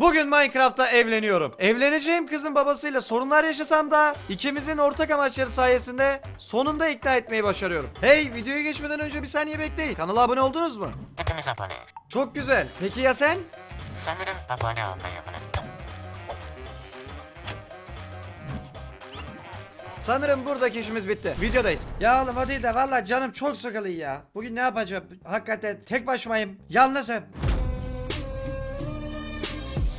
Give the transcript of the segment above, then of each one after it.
Bugün Minecraft'ta evleniyorum. Evleneceğim kızın babasıyla sorunlar yaşasam da ikimizin ortak amaçları sayesinde sonunda ikna etmeyi başarıyorum. Hey videoya geçmeden önce bir saniye bekleyin. Kanala abone oldunuz mu? Hepimiz abone. Çok güzel. Peki ya sen? Sanırım abone olmayı unuttum. Sanırım buradaki işimiz bitti. Videodayız. Ya oğlum o değil de valla canım çok sıkılı ya. Bugün ne yapacağım? Hakikaten tek başımayım. Yalnızım.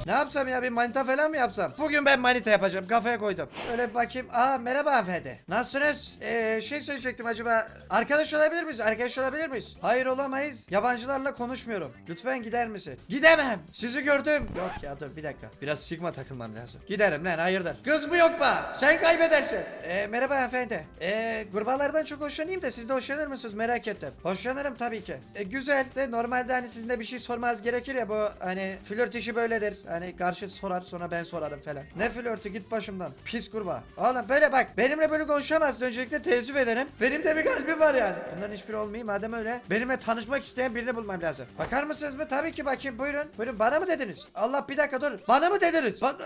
Ne yapsam ya bir manita falan mı yapsam? Bugün ben manita yapacağım kafaya koydum. Öyle bir bakayım. Aa merhaba hanımefendi. Nasılsınız? Ee, şey söyleyecektim acaba. Arkadaş olabilir miyiz? Arkadaş olabilir miyiz? Hayır olamayız. Yabancılarla konuşmuyorum. Lütfen gider misin? Gidemem. Sizi gördüm. Yok ya dur bir dakika. Biraz sigma takılmam lazım. Giderim lan hayırdır. Kız mı yok mu? Sen kaybedersin. Ee, merhaba hanımefendi. Ee, kurbalardan çok hoşlanayım da siz de hoşlanır mısınız? Merak ettim. Hoşlanırım tabii ki. E, güzel de normalde hani sizin de bir şey sormanız gerekir ya bu hani flört işi böyledir. Hani karşı sorar sonra ben sorarım falan. Ne flörtü git başımdan. Pis kurbağa. Oğlum böyle bak benimle böyle konuşamazsın. Öncelikle teessüf ederim. Benim de bir kalbim var yani. Bunların hiçbiri olmayayım madem öyle. Benimle tanışmak isteyen birini bulmam lazım. Bakar mısınız mı? Tabii ki bakayım buyurun. Buyurun bana mı dediniz? Allah bir dakika dur. Bana mı dediniz? Bana...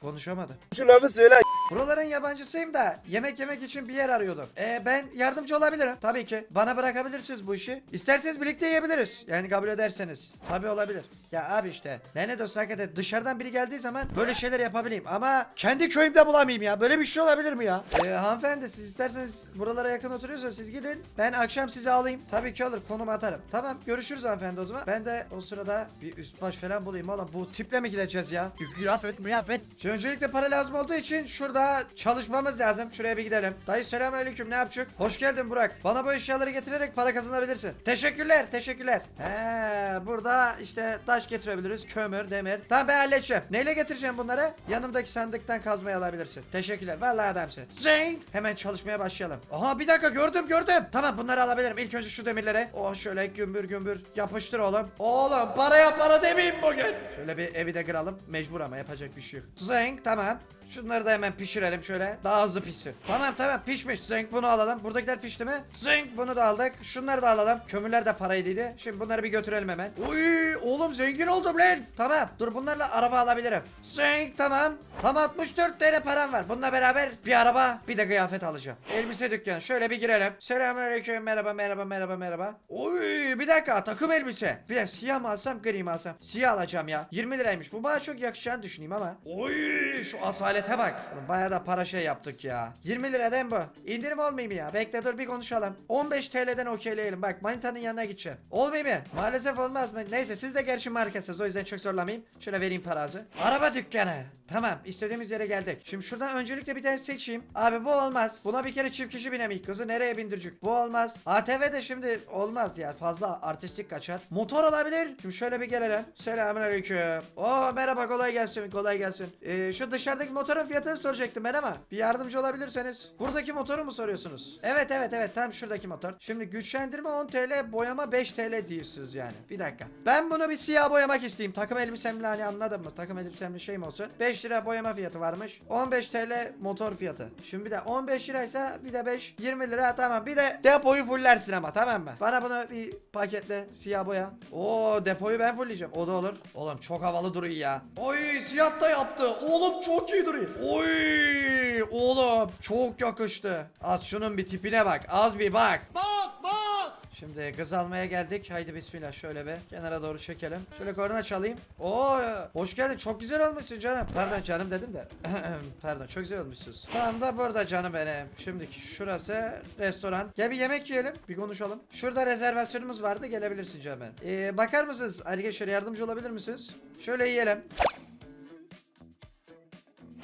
Konuşamadı. Şu lafı söyle. Buraların yabancısıyım da yemek yemek için bir yer arıyordum. Ee, ben yardımcı olabilirim. Tabii ki. Bana bırakabilirsiniz bu işi. İsterseniz birlikte yiyebiliriz. Yani kabul ederseniz. Tabii olabilir. Ya abi işte. Ne dostum hakikaten dışarıdan biri geldiği zaman böyle şeyler yapabileyim. Ama kendi köyümde bulamayayım ya. Böyle bir şey olabilir mi ya? Ee, hanımefendi siz isterseniz buralara yakın oturuyorsanız siz gidin. Ben akşam sizi alayım. Tabii ki olur. Konum atarım. Tamam görüşürüz hanımefendi o zaman. Ben de o sırada bir üst baş falan bulayım oğlum. Bu tiple mi gideceğiz ya? Kıyafet mıyafet. Şimdi öncelikle para lazım olduğu için şurada çalışmamız lazım. Şuraya bir gidelim. Dayı selamünaleyküm ne yapacak? Hoş geldin Burak. Bana bu eşyaları getirerek para kazanabilirsin. Teşekkürler teşekkürler. He burada işte taş getirebiliriz. Kömür, demir. Tamam ben halledeceğim. Neyle getireceğim bunları? Yanımdaki sandıktan kazmayı alabilirsin. Teşekkürler. Vallahi adamsın. Zing. Hemen çalışmaya başlayalım. Aha bir dakika gördüm gördüm. Tamam bunları alabilirim. İlk önce şu demirlere. Oh şöyle gümbür gümbür yapıştır oğlum. Oğlum paraya para demeyeyim bugün. Şöyle bir evi de kıralım. Mecbur ama yapacak bir şey yok. Zing tamam. Şunları da hemen pişirelim şöyle. Daha hızlı pişsin. Tamam tamam pişmiş. Zing bunu alalım. Buradakiler pişti mi? Zing bunu da aldık. Şunları da alalım. Kömürler de paraydıydı. Şimdi bunları bir götürelim hemen. Uy oğlum zengin oldum lan. Tamam. Dur bunlarla araba alabilirim. Zing tamam. Tam 64 TL param var. Bununla beraber bir araba bir de kıyafet alacağım. Elbise dükkanı. Şöyle bir girelim. Selamünaleyküm. Merhaba merhaba merhaba merhaba. Uy bir dakika takım elbise. Bir de siyah mı alsam gri mi alsam? Siyah alacağım ya. 20 liraymış. Bu bana çok yakışacağını düşüneyim ama. Uy şu asalete bak. Oğlum bayağı da para şey yaptık ya. 20 liradan bu. İndirim olmayayım ya? Bekle dur bir konuşalım. 15 TL'den okeyleyelim. Bak manitanın yanına gideceğim. Olmayayım mı? Maalesef olmaz mı? Neyse siz de gerçi markasınız o yüzden çok zorlamayayım. Şöyle vereyim parazı. Araba dükkanı. Tamam istediğimiz yere geldik. Şimdi şuradan öncelikle bir tane seçeyim. Abi bu olmaz. Buna bir kere çift kişi binemeyik. Kızı nereye bindirecek? Bu olmaz. ATV de şimdi olmaz ya. Fazla artistik kaçar. Motor olabilir. Şimdi şöyle bir gelelim. Selamünaleyküm. Oo merhaba kolay gelsin. Kolay gelsin. Ee, şu dışarıdaki motorun fiyatını soracaktım ben ama bir yardımcı olabilirseniz. Buradaki motoru mu soruyorsunuz? Evet evet evet tam şuradaki motor. Şimdi güçlendirme 10 TL boyama 5 TL diyorsunuz yani. Bir dakika. Ben bunu bir siyah boyamak isteyeyim. Takım elbisemle hani anladın mı? Takım elbisemle şey mi olsun? 5 lira boyama fiyatı varmış. 15 TL motor fiyatı. Şimdi bir de 15 liraysa bir de 5 20 lira tamam. Bir de depoyu fullersin ama tamam mı? Bana bunu bir paketle siyah boya. Oo depoyu ben fullleyeceğim. O da olur. Oğlum çok havalı duruyor ya. Oy siyah da yaptı. Oğlum çok iyi duruyor. Oy oğlum çok yakıştı. Az şunun bir tipine bak. Az bir bak. Bak bak. Şimdi kız almaya geldik. Haydi bismillah şöyle bir kenara doğru çekelim. Şöyle korna çalayım. Oo hoş geldin. Çok güzel olmuşsun canım. Pardon canım dedim de. Pardon çok güzel olmuşsunuz. Tamam da burada canım benim. Şimdiki şurası restoran. Gel bir yemek yiyelim. Bir konuşalım. Şurada rezervasyonumuz vardı. Gelebilirsin canım benim. Ee, bakar mısınız? Arkadaşlar yardımcı olabilir misiniz? Şöyle yiyelim.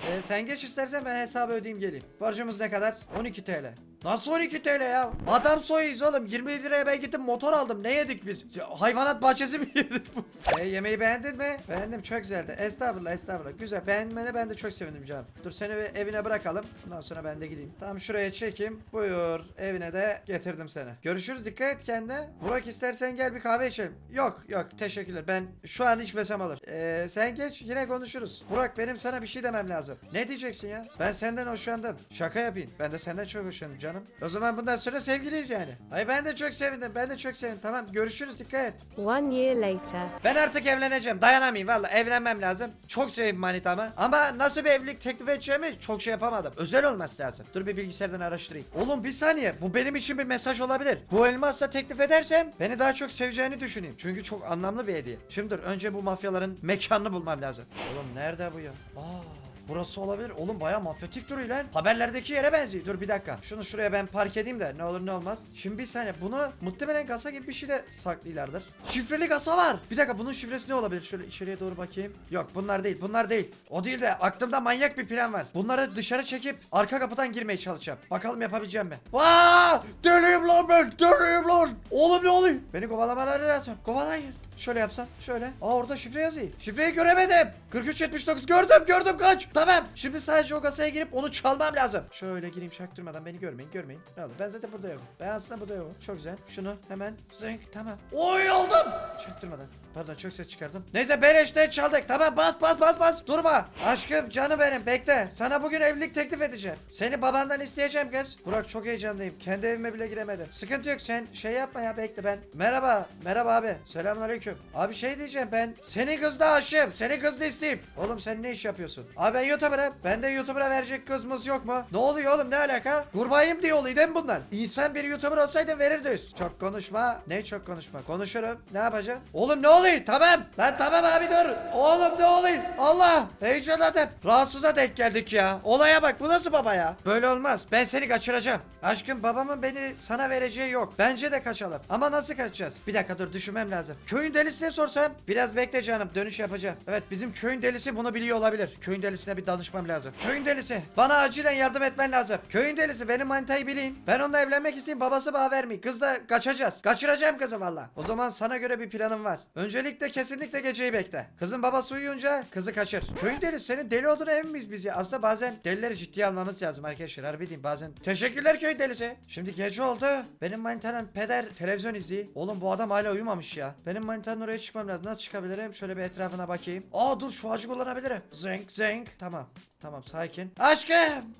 Ee, sen geç istersen ben hesabı ödeyeyim geleyim. Borcumuz ne kadar? 12 TL. Nasıl 12 TL ya? Adam soyuyuz oğlum. 20 liraya ben gittim motor aldım. Ne yedik biz? Hayvanat bahçesi mi yedik bu? E, yemeği beğendin mi? Beğendim çok güzeldi. Estağfurullah estağfurullah. Güzel. Beğenmene ben de çok sevindim canım. Dur seni evine bırakalım. Ondan sonra ben de gideyim. Tam şuraya çekeyim. Buyur. Evine de getirdim seni. Görüşürüz. Dikkat et kendine. Burak istersen gel bir kahve içelim. Yok yok teşekkürler. Ben şu an içmesem olur. Ee, sen geç yine konuşuruz. Burak benim sana bir şey demem lazım. Ne diyeceksin ya? Ben senden hoşlandım. Şaka yapayım. Ben de senden çok hoşlandım canım canım. O zaman bundan sonra sevgiliyiz yani. Ay ben de çok sevindim. Ben de çok sevindim. Tamam görüşürüz dikkat et. One year later. Ben artık evleneceğim. Dayanamayayım valla. Evlenmem lazım. Çok sevdim manitamı. Ama nasıl bir evlilik teklif edeceğimi çok şey yapamadım. Özel olması lazım. Dur bir bilgisayardan araştırayım. Oğlum bir saniye. Bu benim için bir mesaj olabilir. Bu elmasla teklif edersem beni daha çok seveceğini düşüneyim. Çünkü çok anlamlı bir hediye. Şimdi dur önce bu mafyaların mekanını bulmam lazım. Oğlum nerede bu ya? Aa. Burası olabilir. Oğlum bayağı mafyatik duruyor lan. Haberlerdeki yere benziyor. Dur bir dakika. Şunu şuraya ben park edeyim de ne olur ne olmaz. Şimdi bir saniye. Bunu muhtemelen kasa gibi bir şeyle saklıyorlardır. Şifreli kasa var. Bir dakika bunun şifresi ne olabilir? Şöyle içeriye doğru bakayım. Yok bunlar değil. Bunlar değil. O değil de aklımda manyak bir plan var. Bunları dışarı çekip arka kapıdan girmeye çalışacağım. Bakalım yapabileceğim mi? Vaa! Deliyim lan ben. Deliyim lan. Oğlum ne oluyor? Beni kovalamaları lazım. Kovalayın. Şöyle yapsam. Şöyle. Aa orada şifre yazıyor. Şifreyi göremedim. 4379 gördüm gördüm kaç. Tamam. Şimdi sadece o kasaya girip onu çalmam lazım. Şöyle gireyim çaktırmadan beni görmeyin görmeyin. Ne olur ben zaten burada yokum. Ben aslında burada yokum. Çok güzel. Şunu hemen zınk tamam. Oy oldum. Çaktırmadan. Pardon çok ses çıkardım. Neyse beleşte çaldık. Tamam bas bas bas bas. Durma. Aşkım canı benim bekle. Sana bugün evlilik teklif edeceğim. Seni babandan isteyeceğim kız. Burak çok heyecanlıyım. Kendi evime bile giremedim. Sıkıntı yok sen şey yapma ya bekle ben. Merhaba. Merhaba abi. Selamünaleyküm. Abi şey diyeceğim ben. Seni kızda aşığım. Seni kızda isteyeyim. Oğlum sen ne iş yapıyorsun? Abi ben YouTuber'ım. Ben de YouTuber'a verecek kızımız yok mu? Ne oluyor oğlum ne alaka? Kurbayım diye oluyor değil mi bunlar? İnsan bir YouTuber olsaydı verirdi. Çok konuşma. Ne çok konuşma? Konuşurum. Ne yapacağım? Oğlum ne oluyor? Tamam. Lan tamam abi dur. Oğlum ne oluyor? Allah. Heyecanladım. Rahatsıza denk geldik ya. Olaya bak bu nasıl baba ya? Böyle olmaz. Ben seni kaçıracağım. Aşkım babamın beni sana vereceği yok. Bence de kaçalım. Ama nasıl kaçacağız? Bir dakika dur düşünmem lazım. Köyün delisine sorsam biraz bekle canım dönüş yapacağım. Evet bizim köyün delisi bunu biliyor olabilir. Köyün delisine bir danışmam lazım. Köyün delisi bana acilen yardım etmen lazım. Köyün delisi benim manitayı bileyim. Ben onunla evlenmek isteyeyim babası bağ vermeyin. Kızla kaçacağız. Kaçıracağım kızı valla. O zaman sana göre bir planım var. Öncelikle kesinlikle geceyi bekle. Kızın babası uyuyunca kızı kaçır. Köyün delisi senin deli olduğuna emin miyiz biz ya? Aslında bazen delileri ciddiye almamız lazım arkadaşlar. Harbi diyeyim bazen. Teşekkürler köy delisi. Şimdi gece oldu. Benim manitanın peder televizyon izliyor. Oğlum bu adam hala uyumamış ya. Benim manitanın oraya çıkmam lazım. Nasıl çıkabilirim? Şöyle bir etrafına bakayım. Aa dur şu ağacı kullanabilirim. Zenk zenk. Tamam. Tamam sakin. Aşkım.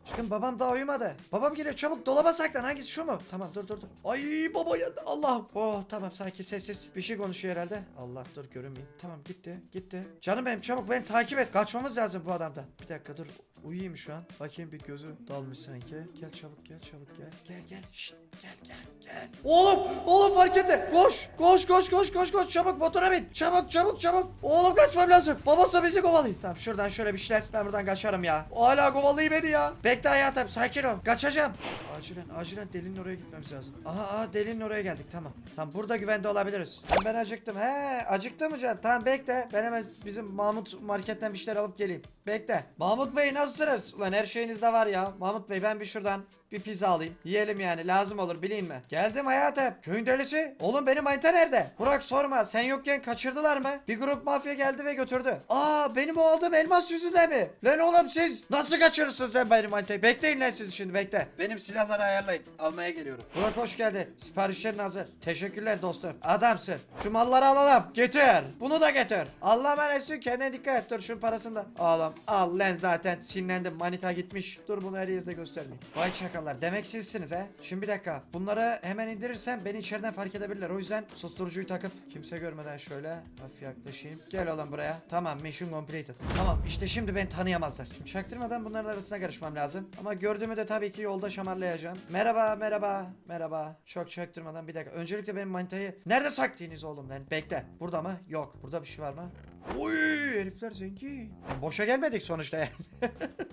Aşkım babam daha uyumadı. Babam geliyor çabuk dolaba saklan. Hangisi şu mu? Tamam dur dur dur. Ay baba geldi. Allah. Oh tamam sakin sessiz. Bir şey konuşuyor herhalde. Allah dur görünmeyeyim. Tamam gitti gitti. Canım benim çabuk beni takip et. Kaçmamız lazım bu adamdan. Bir dakika dur. Uyuyayım şu an. Bakayım bir gözü dalmış sanki. Gel çabuk gel çabuk gel. Gel gel. Şşt gel gel gel. Oğlum oğlum fark etti. Koş koş koş koş koş koş çabuk motora bin. Çabuk çabuk çabuk. Oğlum kaçmam lazım. Babası bizi kovalıyor. Tamam şuradan şöyle bir şeyler. Ben buradan kaçarım ya. O hala kovalıyor beni ya. Bekle hayatım sakin ol. Kaçacağım. Acilen acilen delinin oraya gitmemiz lazım. Aha aha delinin oraya geldik tamam. Tamam burada güvende olabiliriz. Ben, ben acıktım. He acıktı mı can? Tamam bekle. Ben hemen bizim Mahmut marketten bir şeyler alıp geleyim. Bekle. Mahmut Bey nasılsınız? Ulan her şeyiniz de var ya. Mahmut Bey ben bir şuradan bir pizza alayım. Yiyelim yani lazım olur bileyim mi? Geldim hayatım. Köyün delisi. Oğlum benim manita nerede? Burak sorma sen yokken kaçırdılar mı? Bir grup mafya geldi ve götürdü. Aa benim o aldığım elmas yüzünden mi? Lan oğlum siz nasıl kaçırırsınız sen benim manitayı? Bekleyin lan siz şimdi bekle. Benim silahları ayarlayın. Almaya geliyorum. Burak hoş geldin. Siparişlerin hazır. Teşekkürler dostum. Adamsın. Şu malları alalım. Getir. Bunu da getir. Allah emanetsin kendine dikkat et. Dur şunun parasını da. Oğlum al lan zaten sinirlendim. Manita gitmiş. Dur bunu her yerde göstermeyeyim. Vay çakallar. Demek sizsiniz he. Şimdi bir dakika. Bunları hemen indirirsem beni içeriden fark edebilirler. O yüzden susturucuyu takıp kimse görmeden şöyle hafif yaklaşayım. Gel oğlum buraya. Tamam mission completed. Tamam işte şimdi beni tanıyamazlar. Çaktırmadan bunların arasına karışmam lazım. Ama gördüğümü de tabii ki yolda şamarlayacağım. Merhaba merhaba merhaba. Çok çaktırmadan bir dakika. Öncelikle benim manitayı nerede saklıyorsunuz oğlum lan? Bekle. Burada mı? Yok. Burada bir şey var mı? Oy herifler zengin. Boşa gelmedik sonuçta yani.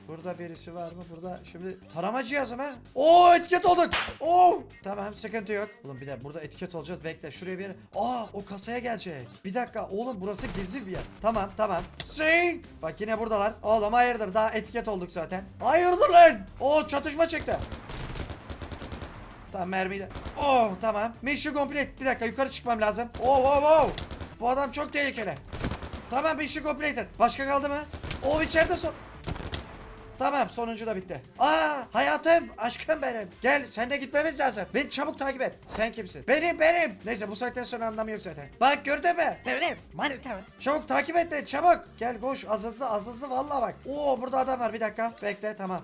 Burada birisi var mı? Burada şimdi tarama cihazı mı? Oo etiket olduk. Oo tamam sıkıntı yok. Oğlum bir de burada etiket olacağız. Bekle şuraya bir. Aa o kasaya gelecek. Bir dakika oğlum burası gizli bir yer. Tamam tamam. Zing. Bak yine buradalar. Oğlum hayırdır daha etiket olduk zaten. Hayırdır lan. Oo çatışma çıktı. Tamam mermiyi de. Oh tamam. Mission complete. Bir dakika yukarı çıkmam lazım. Oh oh oh. Bu adam çok tehlikeli. Tamam mission completed. Başka kaldı mı? O içeride son. Tamam sonuncu da bitti. Aa hayatım aşkım benim. Gel sen de gitmemiz lazım. Beni çabuk takip et. Sen kimsin? Benim benim. Neyse bu saatten sonra anlamı yok zaten. Bak gördün mü? Benim. Manita. Çabuk takip et de çabuk. Gel koş az hızlı az hızlı valla bak. Oo burada adam var bir dakika. Bekle tamam.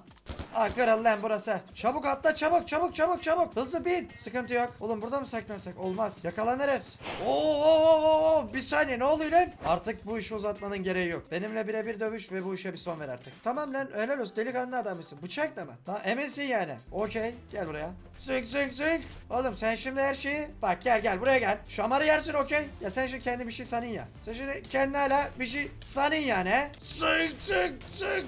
Aa kırıl lan burası. Çabuk atla çabuk çabuk çabuk çabuk. Hızlı bin. Sıkıntı yok. Oğlum burada mı saklansak? Olmaz. Yakalanırız. Oo, oo, oo, oo. Bir saniye ne oluyor lan? Artık bu işi uzatmanın gereği yok. Benimle birebir dövüş ve bu işe bir son ver artık. Tamam lan helal olsun delikanlı adamısın. Bıçak da mı? Tamam eminsin yani. Okey gel buraya. Zık zık zık. Oğlum sen şimdi her şeyi bak gel gel buraya gel. Şamarı yersin okey. Ya sen şimdi kendi bir şey sanın ya. Sen şimdi kendi hala bir şey sanın yani he. Zık zık zık.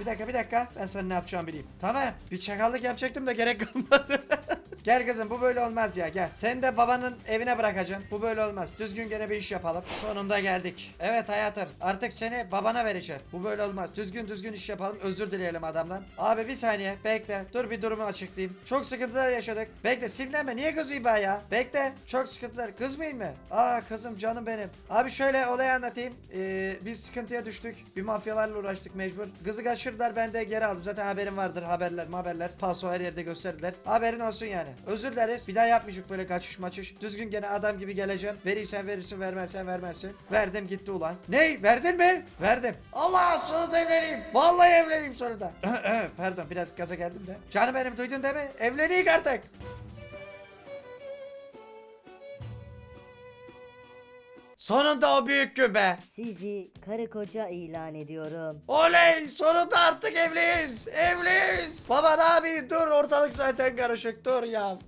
Bir dakika bir dakika ben sana ne yapacağımı bileyim. Tamam bir çakallık yapacaktım da gerek kalmadı. gel kızım bu böyle olmaz ya gel. Seni de babanın evine bırakacağım. Bu böyle olmaz. Düzgün gene bir iş yapalım. Sonunda geldik. Evet hayatım artık seni babana vereceğim. Bu böyle olmaz. Düzgün düzgün iş yapalım. Özür dileyelim adamdan. Abi bir saniye bekle. Dur bir durumu açıklayayım. Çok sıkıntılar yaşadık. Bekle sinirlenme. Niye kızayım ben ya? Bekle. Çok sıkıntılar. Kızmayayım mı? Aa kızım canım benim. Abi şöyle olayı anlatayım. Ee, biz sıkıntıya düştük. Bir mafyalarla uğraştık mecbur. Kızı kaçırdılar ben de geri aldım. Zaten haberim vardır. Haberler haberler. Paso her yerde gösterdiler. Haberin olsun yani. Özür dileriz. Bir daha yapmayacak böyle kaçış maçış. Düzgün gene adam gibi geleceğim. Verirsen verirsin vermezsen vermezsin. Verdim gitti ulan. Ney? Verdin mi? Verdim. Allah sonunda evleneyim. Vallahi evleneyim sonunda. Pardon biraz gaza geldim de. Canım benim duydun değil mi? Evleneyim artık. Sonunda o büyük gün be. Sizi karı koca ilan ediyorum. Oley! Sonunda artık evliyiz. Evliyiz. Baba ne yapayım? Dur ortalık zaten karışık. Dur ya.